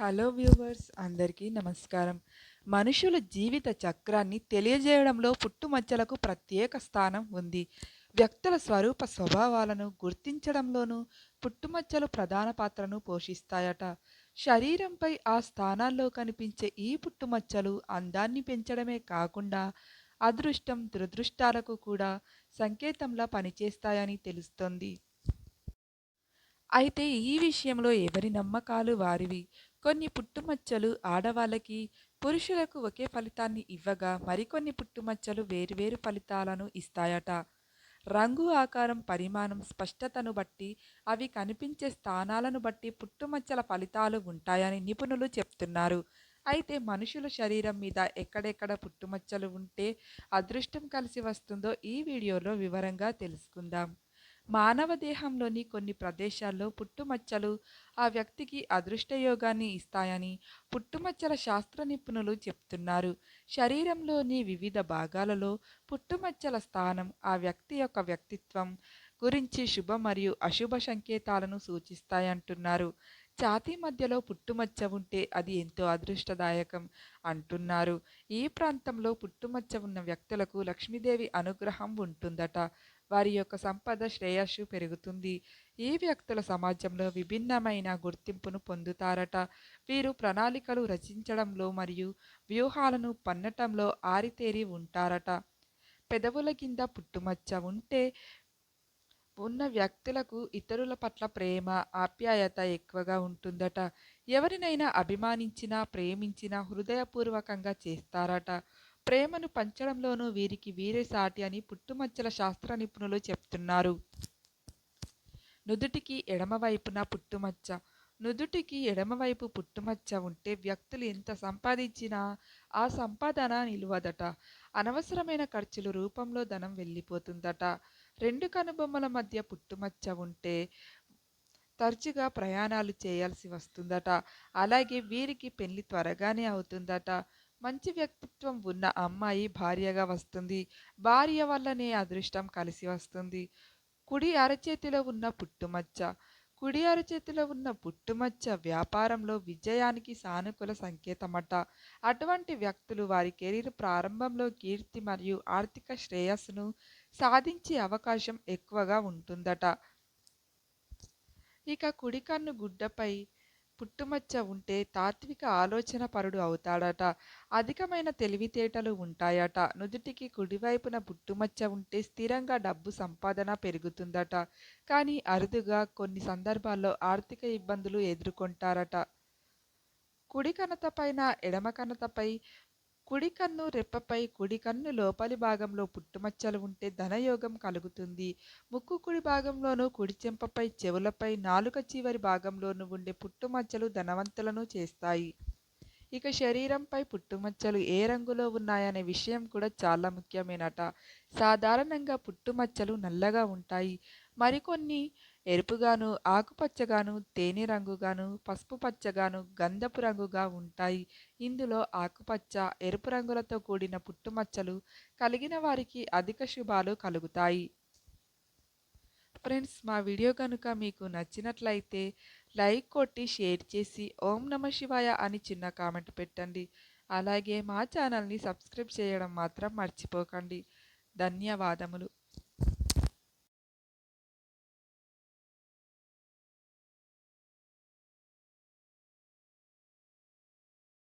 Hello viewers అందరికీ నమస్కారం. మనుషుల జీవిత చక్రాన్ని తెలియజేయడంలో పుట్టుమచ్చలకు ప్రత్యేక స్థానం ఉంది. వ్యక్తుల స్వరూప స్వభావాలను గుర్తించడంలోనూ పుట్టుమచ్చలు ప్రధాన పాత్రను పోషిస్తాయట. శరీరంపై ఆ స్థానాల్లో కనిపించే ఈ పుట్టుమచ్చలు అందాన్ని పెంచడమే కాకుండా అదృష్టం దురదృష్టాలకు కూడా సంకేతంలా పనిచేస్తాయని తెలుస్తోంది. అయితే ఈ విషయంలో ఎవరి నమ్మకాలు వారివి? కొన్ని పుట్టుమచ్చలు ఆడవాళ్ళకి పురుషులకు ఒకే ఫలితాన్ని ఇవ్వగా మరికొన్ని పుట్టుమచ్చలు వేరువేరు ఫలితాలను ఇస్తాయట. రంగు ఆకారం పరిమాణం స్పష్టతను బట్టి అవి కనిపించే స్థానాలను బట్టి పుట్టుమచ్చల ఫలితాలు ఉంటాయని నిపుణులు చెప్తున్నారు. అయితే మనుషుల శరీరం మీద ఎక్కడెక్కడ పుట్టుమచ్చలు ఉంటే అదృష్టం కలిసి వస్తుందో ఈ వీడియోలో వివరంగా తెలుసుకుందాం. మానవ దేహంలోని కొన్ని ప్రదేశాల్లో పుట్టుమచ్చలు ఆ వ్యక్తికి అదృష్టయోగాన్ని ఇస్తాయని పుట్టుమచ్చల శాస్త్ర నిపుణులు చెప్తున్నారు. శరీరంలోని వివిధ భాగాలలో పుట్టుమచ్చల స్థానం ఆ వ్యక్తి యొక్క వ్యక్తిత్వం గురించి శుభ మరియు అశుభ సంకేతాలను సూచిస్తాయంటున్నారు. ఛాతీ మధ్యలో పుట్టుమచ్చ ఉంటే అది ఎంతో అదృష్టదాయకం అంటున్నారు. ఈ ప్రాంతంలో పుట్టుమచ్చ ఉన్న వ్యక్తులకు లక్ష్మీదేవి అనుగ్రహం ఉంటుందట. వారి యొక్క సంపద శ్రేయస్సు పెరుగుతుంది. ఈ వ్యక్తుల సమాజంలో విభిన్నమైన గుర్తింపును పొందుతారట? వీరు ప్రణాళికలు రచించడంలో మరియు వ్యూహాలను పన్నటంలో ఆరితేరి ఉంటారట. పెదవుల కింద పుట్టుమచ్చ ఉంటే ఉన్న వ్యక్తులకు ఇతరుల పట్ల ప్రేమ ఆప్యాయత ఎక్కువగా ఉంటుందట. ఎవరినైనా అభిమానించినా ప్రేమించినా హృదయపూర్వకంగా చేస్తారట. ప్రేమను పంచడంలోనూ వీరికి వీరే సాటి అని పుట్టుమచ్చల శాస్త్ర నిపుణులు చెప్తున్నారు. నుదుటికి ఎడమవైపున పుట్టుమచ్చ నుదుటికి ఎడమవైపు పుట్టుమచ్చ ఉంటే వ్యక్తులు ఎంత సంపాదించినా ఆ సంపాదన నిలువదట. అనవసరమైన ఖర్చులు రూపంలో ధనం వెళ్ళిపోతుందట. రెండు కనుబొమ్మల మధ్య పుట్టుమచ్చ ఉంటే తరచుగా ప్రయాణాలు చేయాల్సి వస్తుందట. అలాగే వీరికి పెళ్ళి త్వరగానే అవుతుందట. మంచి వ్యక్తిత్వం ఉన్న అమ్మాయి భార్యగా వస్తుంది. భార్య వల్లనే అదృష్టం కలిసి వస్తుంది. కుడి అరచేతిలో ఉన్న పుట్టుమచ్చ కుడి అరచేతిలో ఉన్న పుట్టుమచ్చ వ్యాపారంలో విజయానికి సానుకూల సంకేతమట. అటువంటి వ్యక్తులు వారి కెరీర్ ప్రారంభంలో కీర్తి మరియు ఆర్థిక శ్రేయస్సును సాధించే అవకాశం ఎక్కువగా ఉంటుందట. ఇక కుడి కన్ను గుడ్డపై పుట్టుమచ్చ ఉంటే తాత్విక ఆలోచన పరుడు అవుతాడట. అధికమైన తెలివితేటలు ఉంటాయట. నుదుటికి కుడివైపున పుట్టుమచ్చ ఉంటే స్థిరంగా డబ్బు సంపాదన పెరుగుతుందట. కానీ అరుదుగా కొన్ని సందర్భాల్లో ఆర్థిక ఇబ్బందులు ఎదుర్కొంటారట. కుడి కణతపైన ఎడమ కనతపై కుడి కన్ను రెప్పపై కుడి కన్ను లోపలి భాగంలో పుట్టుమచ్చలు ఉంటే ధనయోగం కలుగుతుంది. ముక్కు కుడి భాగంలోనూ కుడి చెంపపై చెవులపై నాలుక చివరి భాగంలోనూ ఉండే పుట్టుమచ్చలు ధనవంతులను చేస్తాయి. ఇక శరీరంపై పుట్టుమచ్చలు ఏ రంగులో ఉన్నాయనే విషయం కూడా చాలా ముఖ్యమేనట. సాధారణంగా పుట్టుమచ్చలు నల్లగా ఉంటాయి. మరికొన్ని ఎరుపుగాను ఆకుపచ్చగాను తేనె రంగుగాను పసుపు పచ్చగాను గంధపు రంగుగా ఉంటాయి. ఇందులో ఆకుపచ్చ ఎరుపు రంగులతో కూడిన పుట్టుమచ్చలు కలిగిన వారికి అధిక శుభాలు కలుగుతాయి. ఫ్రెండ్స్ మా వీడియో కనుక మీకు నచ్చినట్లయితే లైక్ కొట్టి షేర్ చేసి ఓం నమ శివాయ అని చిన్న కామెంట్ పెట్టండి. అలాగే మా ఛానల్ని సబ్స్క్రైబ్ చేయడం మాత్రం మర్చిపోకండి. ధన్యవాదములు.